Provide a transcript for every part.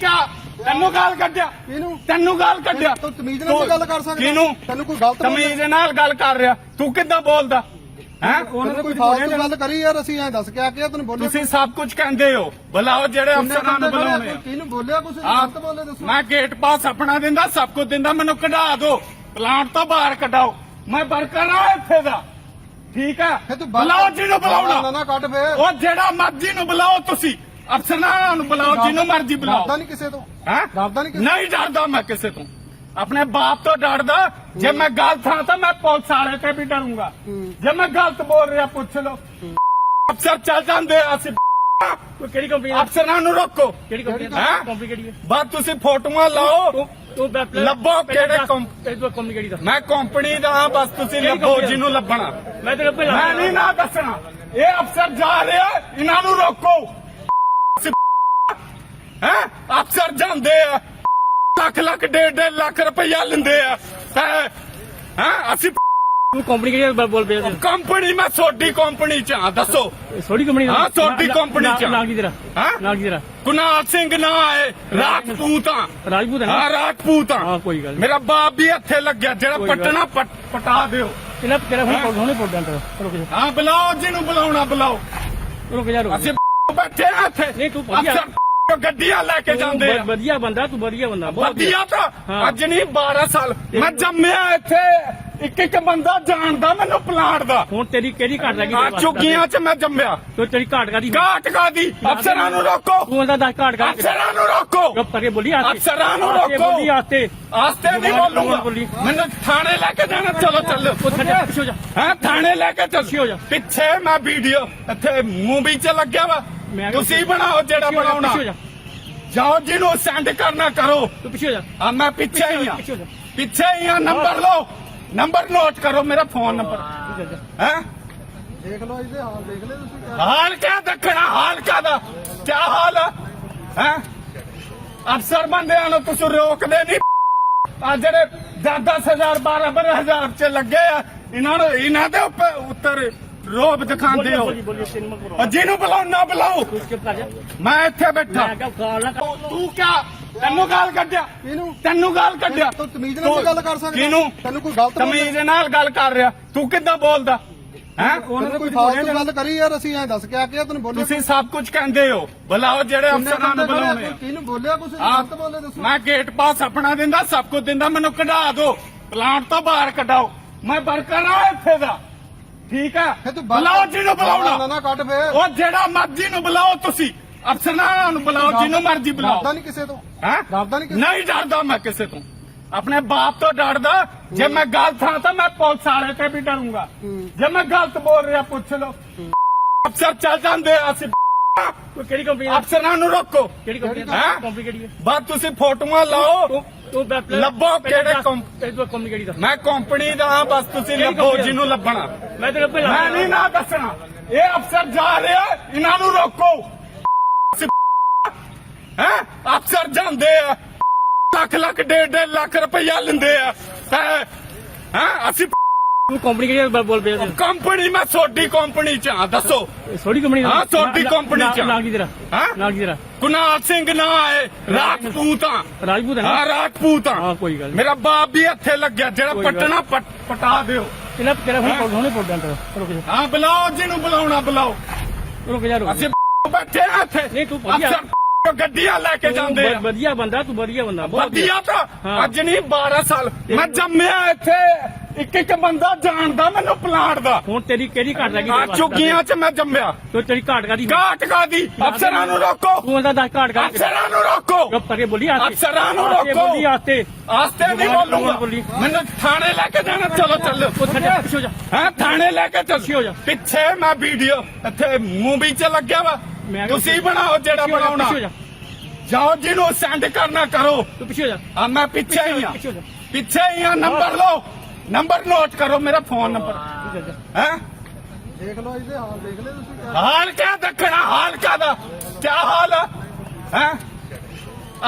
ਕਿਆ ਤੈਨੂੰ ਗਾਲ ਕੱਢਿਆ। ਕਿਹਨੂੰ? ਤੈਨੂੰ ਗਾਲ ਕੱਢਿਆ। ਤੂੰ ਤਮੀਜ਼ ਨਾਲ ਗੱਲ ਕਰ ਸਕਦਾ। ਕਿਹਨੂੰ? ਤੈਨੂੰ ਕੋਈ ਗਲਤ? ਤਮੀਜ਼ ਨਾਲ ਗੱਲ ਕਰ ਰਿਹਾ। ਤੂੰ ਕਿੱਦਾਂ ਬੋਲਦਾ? ਹੈ? ਉਹਨਾਂ ਨੇ ਕੋਈ ਫਾਲਤੂ ਗੱਲ ਕਰੀ ਯਾਰ ਅਸੀਂ ਐਂ ਦੱਸ ਕੇ ਆ ਕੇ ਤੈਨੂੰ ਬੋਲਿਆ ਤੁਸੀਂ ਸਭ ਕੁਝ ਕਹਿੰਦੇ ਹੋ। ਬੁਲਾਓ ਜਿਹੜੇ ਅਫਸਰਾਂ ਨੂੰ ਬੁਲਾਉਣੇ ਆ। ਕਿਹਨੂੰ ਬੋਲਿਆ ਆਹ, ਗਲਤ ਬੋਲੇ ਦੱਸੋ। ਮੈਂ ਗੇਟ ਪਾਸ ਆਪਣਾ ਦਿੰਦਾ ਸਭ ਕੁਝ ਦਿੰਦਾ ਮੈਨੂੰ ਕਢਾ ਦਿਓ। ਪਲਾਂਟ ਤੋਂ ਬਾਹਰ ਕਢਾਓ। ਮੈਂ ਵਰਕਰ ਆ ਇੱਥੇ ਦਾ। ਠੀਕ ਆ? ਬੁਲਾਓ ਜਿਹਨੂੰ ਨਾ ਬੁਲਾਉਣਾ। ਨਾ ਕੱਢ ਫੇਰ। ਉਹ ਜਿਹੜਾ ਮਰਜ਼ੀ ਨੂੰ ਬੁਲਾਓ ਤੁਸੀਂ। ਅਫਸਰਾਂ ਨੂੰ ਬੁਲਾਓ ਜਿਹਨੂੰ ਮਰਜ਼ੀ ਡਰਦਾ ਬੁਲਾਓ ਨਹੀਂ ਕਿਸੇ ਤੋਂ? ਹੈ? ਡਰਦਾ ਨਹੀਂ ਕਿਸੇ ਨਹੀਂ ਡਰਦਾ ਮੈਂ ਕਿਸੇ ਤੋਂ। ਆਪਣੇ ਬਾਪ ਤੋਂ ਡਰਦਾ। ਜੇ ਮੈਂ ਗਲਤ ਹਾਂ ਤਾਂ ਮੈਂ ਪੁਲਿਸ ਵਾਲੇ ਤੇ ਵੀ ਡਰੂੰਗਾ। ਜੇ ਮੈਂ ਗਲਤ ਬੋਲ ਰਿਹਾ ਪੁੱਛ ਲਓ। ਅਫਸਰ ਚੱਲ ਜਾਂਦੇ ਅਸੀਂ ਕਿਹੜੀ ਕੰਪਨੀ ਅਫਸਰਾਂ ਨੂੰ ਰੋਕੋ। ਕਿਹੜੀ ਕੰਪਨੀ ਹੈਂ? ਕੰਪਨੀ ਕਿਹੜੀ ਹੈ ਬਾਅਦ ਤੁਸੀਂ ਫੋਟੋਆਂ ਲਾਓ। ਤੂੰ ਤੂੰ ਲੱਭੋ ਕਿਹੜੇ ਕੰਪ- ਤੇ ਤੂੰ ਕੰਪਨੀ ਕਿਹੜੀ ਦਾ? ਮੈਂ ਕੰਪਨੀ ਦਾ ਹਾਂ ਬਸ ਤੁਸੀਂ ਕਿਹੜੀ ਲੱਭੋ company? ਜਿਹਨੂੰ ਲੱਭਣਾ। ਮੈਂ ਤੇਰੇ ਉੱਪਰ ਮੈਂ ਨਹੀਂ ਨਾ ਦੱਸਣਾ। ਇਹ ਅਫਸਰ ਜਾ ਰਿਹਾ ਇਹਨਾਂ ਨੂੰ ਰੋਕੋ। ਹੈ? ਅਫਸਰ ਜਾਂਦੇ ਆ। ਲੱਖ ਲੱਖ ਡੇਢ ਡੇਢ ਲੱਖ ਰੁਪਇਆ ਲੈਂਦੇ ਆ। ਹੈ? ਅਸੀਂ ਤੂੰ ਕੰਪਨੀ ਕਿਹੜੀ ਬੋਲ ਪਿਆ ਕੰਪਨੀ ਮੈਂ ਛੋਟੀ ਕੰਪਨੀ ਚ ਹਾਂ ਦੱਸੋ। ਛੋਟੀ ਕੰਪਨੀ ਹਾਂ, ਛੋਟੀ company ਚ। ਨਾਲ ਕੀ ਤੇਰਾ? ਹਾਂ? ਨਾਲ ਕੀ ਤੇਰਾ? ਕੁਨਾਲ ਸਿੰਘ ਨਾ ਆਏ ਰਾਜਪੂਤ ਆ। ਰਾਜਪੂਤ ਹੈ ਹਾਂ ਰਾਜਪੂਤ ਆ। ਹਾਂ ਕੋਈ ਗੱਲ ਮੇਰਾ ਬਾਪ ਵੀ ਇੱਥੇ ਲੱਗਿਆ ਜਿਹੜਾ ਪਟਣਾ ਪਟ- ਦਿਓ। ਤੇਰਾ ਤੇਰਾ ਹੁਣ ਹੁਣੇ ਪੋਡਾਂ ਜਾ ਹਾਂ ਬੁਲਾਓ ਜਿਹਨੂੰ ਬੁਲਾਉਣਾ ਬੁਲਾਓ। ਰੁਕ ਜਾ ਰੁਕ। ਅਸੀਂ ਬੈਠੇ ਆ ਇੱਥੇ। ਨਹੀਂ, ਤੂੰ ਅਫਸਰ ਗੱਡੀਆਂ ਲੈ ਕੇ ਜਾਂਦੇ ਆ। ਵਧੀਆ ਬੰਦਾ ਤੂੰ ਵਧੀਆ ਬੰਦਾ ਵਧੀਆ। ਤਾਂ। ਅੱਜ ਨਹੀਂ 12 ਸਾਲ। ਮੈਂ ਜੰਮਿਆ ਇੱਥੇ ਇੱਕ ਇੱਕ ਬੰਦਾ ਜਾਣਦਾ ਮੈਨੂੰ ਪਲਾਟ ਦਾ। ਹੁਣ ਤੇਰੀ ਕਿਹੜੀ ਘਾਟ ਲੱਗੀ? ਆ ਚੁੱਕੀਆਂ ਚ ਮੈਂ ਜੰਮਿਆ। ਤੂੰ ਤੇਰੀ ਘਾਟ ਕਾਦੀ ਘਾਟ ਕਾਦੀ ਅਫਸਰਾਂ ਨੂੰ ਰੋਕੋ। ਤੂੰ ਉਹਦਾ ਦੱਸ ਘਾਟ ਕਾਦੀ ਅਫਸਰਾਂ ਨੂੰ ਰੋਕੋ। ਚੁੱਪ ਕਰਕੇ ਬੋਲੀ ਆਸਤੇ। ਅਫਸਰਾਂ ਨੂੰ ਰੋਕੋ। ਬੋਲੀ ਆਸਤੇ। ਆਸਤੇ ਨਹੀਂ ਬੋਲੂਗਾ। ਬੋਲੀ। ਮੈਨੂੰ ਥਾਣੇ ਲੈ ਕੇ ਜਾਣਾ ਚਲੋ ਚੱਲੋ। ਪਿੱਛੇ ਹੋ ਜਾ। ਹਾਂ ਥਾਣੇ ਲੈ ਕੇ ਚੱਲ। ਪਿੱਛੇ ਹੋ ਜਾ। ਪਿੱਛੇ ਮੈਂ ਵੀਡੀਓ ਇੱਥੇ ਮੂਵੀ ਚ ਲੱਗਿਆ ਵਾ। ਮੈਂ ਕਿਹਾ ਤੁਸੀਂ ਬਣਾਓ ਜਿਹੜਾ ਪਿੱਛੇ ਹੋ ਜਾ, ਬਣਾਉਣਾ। ਪਿੱਛੇ ਹੋ ਜਾ। ਜਾਓ ਜਿਹਨੂੰ ਸੈਂਡ ਕਰਨਾ ਕਰੋ। ਤੂੰ ਪਿੱਛੇ ਹੋ ਜਾ। ਆ ਮੈਂ ਪਿੱਛੇ ਹੀ ਆ। ਪਿੱਛੇ ਹੋ ਜਾ। ਪਿੱਛੇ ਹੀ ਆ ਨੰਬਰ ਲਓ। ਨੰਬਰ ਨੋਟ ਕਰੋ ਮੇਰਾ ਫੋਨ ਨੰਬਰ ਤੂੰ ਚੱਲ ਜਾ। ਹੈ? ਦੇਖ ਲਓ ਇਹਦੇ ਹਾਲ ਦੇਖ ਲੈ ਤੁਸੀਂ। ਕਿਆ ਹਾਲ ਕਿਆ ਦੇਖਣਾ ਹਾਲ ਕਾਦਾ ਕਿਆ ਹਾਲ ਹੈ? ਅਫਸਰ ਬੰਦਿਆਂ ਨੂੰ ਤੁਸੀਂ ਰੋਕਦੇ ਨਹੀਂ ਆ ਜਿਹੜੇ 10-10000 12-12000 ਚ ਲੱਗੇ ਆ ਇਹਨਾਂ ਨੂੰ ਇਹਨਾਂ ਦੇ ਉੱਪਰ ਉੱਤਰ। ਰੋਬ ਦਿਖਾਉਂਦੇ ਹੋ। ਆ ਜਿਹਨੂੰ ਬੁਲਾਓ ਨਾ ਬੁਲਾਓ। ਮੈਂ ਇੱਥੇ ਬੈਠਾ। ਤੂੰ ਕਿਆ? ਤੈਨੂੰ ਗਾਲ ਕੱਢਿਆ? ਤੈਨੂੰ ਗਾਲ ਕੱਢਿਆ? ਤੂੰ ਤਮੀਜ਼ ਨਾਲ ਗੱਲ ਕਰ ਸਕਦਾ। ਕਿਹਨੂੰ? ਤੈਨੂੰ ਕੋਈ ਗਲਤ? ਤਮੀਜ਼ ਨਾਲ ਗੱਲ ਕਰ ਰਿਹਾ। ਤੂੰ ਕਿੱਦਾਂ ਬੋਲਦਾ? ਹੈ? ਉਹਨਾਂ ਕੋਈ ਫਾਲਤੂ ਗੱਲ ਕਰੀ ਯਾਰ ਅਸੀਂ ਐਂ ਦੱਸ ਕੇ ਆ ਕੇ ਤੈਨੂੰ ਬੋਲਿਆ ਤੁਸੀਂ ਸਭ ਕੁਝ ਕਹਿੰਦੇ ਹੋ। ਬੁਲਾਓ ਜਿਹੜੇ ਅਫਸਰਾਂ ਨੂੰ ਬੁਲਾਉਣੇ ਆ? ਕਿਹਨੂੰ ਬੋਲਿਆ ਕੁਛ? ਗਲਤ ਬੋਲੇ ਦੱਸੋ। ਮੈਂ ਗੇਟ ਪਾਸ ਆਪਣਾ ਦਿੰਦਾ ਸਭ ਕੁਝ ਦਿੰਦਾ ਮੈਨੂੰ ਕਢਾ ਦਿਓ। ਪਲਾਂਟ ਤੋਂ ਬਾਹਰ ਕਢਾਓ। ਮੈਂ ਵਰਕਰ ਆ ਇੱਥੇ ਦਾ। ਠੀਕ ਆ? ਫਿਰ ਤੂੰ ਬਾਹਰ- ਬੁਲਾਓ ਜਿਹਨੂੰ ਨਾ ਬੁਲਾਉਣਾ। ਨਾ ਕੱਢ ਫੇਰ। ਉਹ ਜਿਹੜਾ ਮਰਜ਼ੀ ਨੂੰ ਬੁਲਾਓ ਤੁਸੀਂ। ਅਫਸਰਾਂ ਨੂੰ ਬੁਲਾਓ ਜਿਹਨੂੰ ਮਰਜ਼ੀ ਡਰਦਾ ਬੁਲਾਓ। ਨਹੀਂ ਕਿਸੇ ਤੋਂ। ਹੈ? ਡਰਦਾ ਨਹੀਂ ਕਿਸੇ ਨਹੀਂ ਡਰਦਾ ਮੈਂ ਕਿਸੇ ਤੋਂ। ਆਪਣੇ ਬਾਪ ਤੋਂ ਡਰਦਾ। ਜੇ ਮੈਂ ਗਲਤ ਹਾਂ ਤਾਂ ਮੈਂ ਪੁਲਿਸ ਵਾਲੇ ਤੇ ਵੀ ਡਰੂੰਗਾ। ਜੇ ਮੈਂ ਗਲਤ ਬੋਲ ਰਿਹਾ ਪੁੱਛ ਲਓ। ਅਫਸਰ ਚੱਲ ਜਾਂਦੇ ਆ ਅਸੀਂ ਤੂੰ ਕਿਹੜੀ ਕੰਪਨੀ ਅਫਸਰਾਂ ਨੂੰ ਰੋਕੋ। ਕਿਹੜੀ ਕੰਪਨੀ ਹੈਂ? ਕੰਪਨੀ ਕਿਹੜੀ ਹੈ? ਬਾਅਦ ਤੁਸੀਂ ਫੋਟੋਆਂ ਲਾਓ। ਤੂੰ ਤੂੰ ਬੈ- ਲੱਭੋ ਕਿਹੜੇ ਕੰਪ- ਤੇ ਤੂੰ ਕੰਪਨੀ ਕਿਹੜੀ ਦਾ? ਮੈਂ ਕੰਪਨੀ ਦਾ ਹਾਂ ਬਸ ਤੁਸੀਂ ਕਿਹੜੀ ਲੱਭੋ company? ਜਿਹਨੂੰ ਲੱਭਣਾ। ਮੈਂ ਤੇਰੇ ਉੱਪਰ ਮੈਂ ਨਹੀਂ ਨਾ ਦੱਸਣਾ। ਇਹ ਅਫਸਰ ਜਾ ਰਿਹਾ ਇਹਨਾਂ ਨੂੰ ਰੋਕੋ। ਹੈ? ਅਫਸਰ ਜਾਂਦੇ ਆ। ਲੱਖ ਲੱਖ ਡੇਢ ਡੇਢ ਲੱਖ ਰੁਪਇਆ ਲੈਂਦੇ ਆ। ਹੈ? ਅਸੀਂ ਕੰਪਨੀ ਕਿਹੜੀ ਬੋਲ ਪਿਆ ਕੰਪਨੀ ਮੈਂ ਛੋਟੀ ਕੰਪਨੀ ਚ ਹਾਂ ਦੱਸੋ। ਛੋਟੀ ਕੰਪਨੀ ਹਾਂ, ਛੋਟੀ company ਚ। ਨਾਲ ਕੀ ਤੇਰਾ? ਹਾਂ? ਨਾਲ ਕੀ ਤੇਰਾ? ਕੁਨਾਲ ਸਿੰਘ ਨਾ ਆਏ ਰਾਜਪੂਤ ਆ। ਰਾਜਪੂਤ ਹੈ ਨਾ? ਹਾਂ ਰਾਜਪੂਤ ਆ। ਹਾਂ ਕੋਈ ਗੱਲ ਨਹੀਂ ਮੇਰਾ ਬਾਪ ਵੀ ਇੱਥੇ ਲੱਗਿਆ ਜਿਹੜਾ ਕੋਈ ਗੱਲ ਪਟਣਾ ਪਟ- ਪਟਾ ਦਿਓ। ਤੇਰਾ ਤੇਰਾ ਹੁਣ ਹੁਣੇ ਪੋਡਾਂ ਤੇਰਾ ਰੁਕ ਜਾ। ਹਾਂ ਬੁਲਾਓ ਜਿਹਨੂੰ ਬੁਲਾਉਣਾ ਬੁਲਾਓ। ਰੁਕ ਜਾ ਰੁਕ ਜਾ। ਅਸੀਂ ਬੈਠੇ ਆ ਇੱਥੇ। ਨਹੀਂ, ਤੂੰ ਵਧੀਆ- ਅਫਸਰ ਗੱਡੀਆਂ ਲੈ ਕੇ ਜਾਂਦੇ ਆ। ਤੂੰ ਵਧੀਆ ਬੰਦਾ ਤੂੰ ਵਧੀਆ ਬੰਦਾ। ਬਹੁਤ ਵਧੀਆ ਤਾਂ ਹਾਂ। ਅੱਜ ਨਹੀਂ 12 ਸਾਲ। ਮੈਂ ਜੰਮਿਆ ਇੱਥੇ। ਇੱਕ ਇੱਕ ਬੰਦਾ ਜਾਣਦਾ ਮੈਨੂੰ ਪਲਾਟ ਦਾ। ਹੁਣ ਤੇਰੀ ਕਿਹੜੀ ਘਾਟ ਲੱਗੀ ਆ ਚੁੱਕੀਆਂ ਚ ਮੈਂ ਜੰਮਿਆ। ਤੂੰ ਤੇਰੀ ਘਾਟ ਕਾਦੀ ਘਾਟ ਕਾਦੀ? ਅਫਸਰਾਂ ਨੂੰ ਰੋਕੋ। ਤੂੰ ਉਹਦਾ ਦੱਸ ਘਾਟ ਕਾਦੀ? ਅਫਸਰਾਂ ਨੂੰ ਰੋਕੋ। ਚੁੱਪ ਕਰਕੇ ਬੋਲੀ ਆਸਤੇ। ਅਫਸਰਾਂ ਨੂੰ ਰੋਕੋ। ਬੋਲੀ ਆਸਤੇ। ਆਸਤੇ ਨਹੀਂ ਬੋਲੂਗਾ। ਬੋਲੀ। ਮੈਨੂੰ ਥਾਣੇ ਲੈ ਕੇ ਜਾਣਾ। ਚਲੋ ਚੱਲੋ। ਪਿੱਛੇ ਹੋ ਜਾ। ਹਾਂ? ਥਾਣੇ ਲੈ ਕੇ ਚੱਲ। ਹੋ ਜਾ। ਪਿੱਛੇ ਮੈਂ ਵੀਡੀਓ ਇੱਥੇ ਮੂਵੀ ਚ ਲੱਗਿਆ ਵਾ। ਤੁਸੀਂ ਬਣਾਓ ਜਿਹੜਾ ਬਣਾਉਣਾ। ਜਾਓ ਜਿਹਨੂੰ ਸੈਂਡ ਕਰਨਾ ਕਰੋ। ਤੂੰ ਪਿੱਛੇ ਹੋ ਜਾ। ਆ ਮੈਂ ਪਿੱਛੇ ਹੀ ਆ। ਪਿੱਛੇ ਹੋ ਜਾ। ਪਿੱਛੇ ਹੀ ਆ। ਨੰਬਰ ਲਓ। ਨੰਬਰ ਨੋਟ ਕਰੋ ਮੇਰਾ ਫੋਨ ਨੰਬਰ। ਹੈ? ਦੇਖ ਲਓ ਇਹਦੇ ਹਾਲ ਦੇਖ ਲੈ ਤੁਸੀਂ ਕਿਆ ਹਾਲ ਕਿਆ ਦੇਖਣਾ ਹਾਲ ਕਾਦਾ ਕਿਆ ਹਾਲ ਹੈ?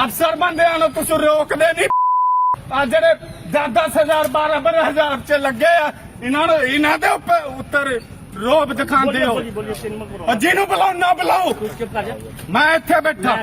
ਅਫਸਰ ਬੰਦਿਆਂ ਨੂੰ ਤੁਸੀਂ ਰੋਕਦੇ ਨਹੀਂ। ਆ ਜਿਹੜੇ 10-10000 12-12000 ਚ ਲੱਗੇ ਆ ਇਹਨਾਂ ਨੂੰ ਇਹਨਾਂ ਦੇ ਉੱਪਰ ਉੱਤਰ ਰੋਬ ਦਿਖਾਉਂਦੇ ਹੋ। ਜਿਹਨੂੰ ਬੁਲਾਓ ਨਾ ਬੁਲਾਓ। ਮੈਂ ਇੱਥੇ ਬੈਠਾ।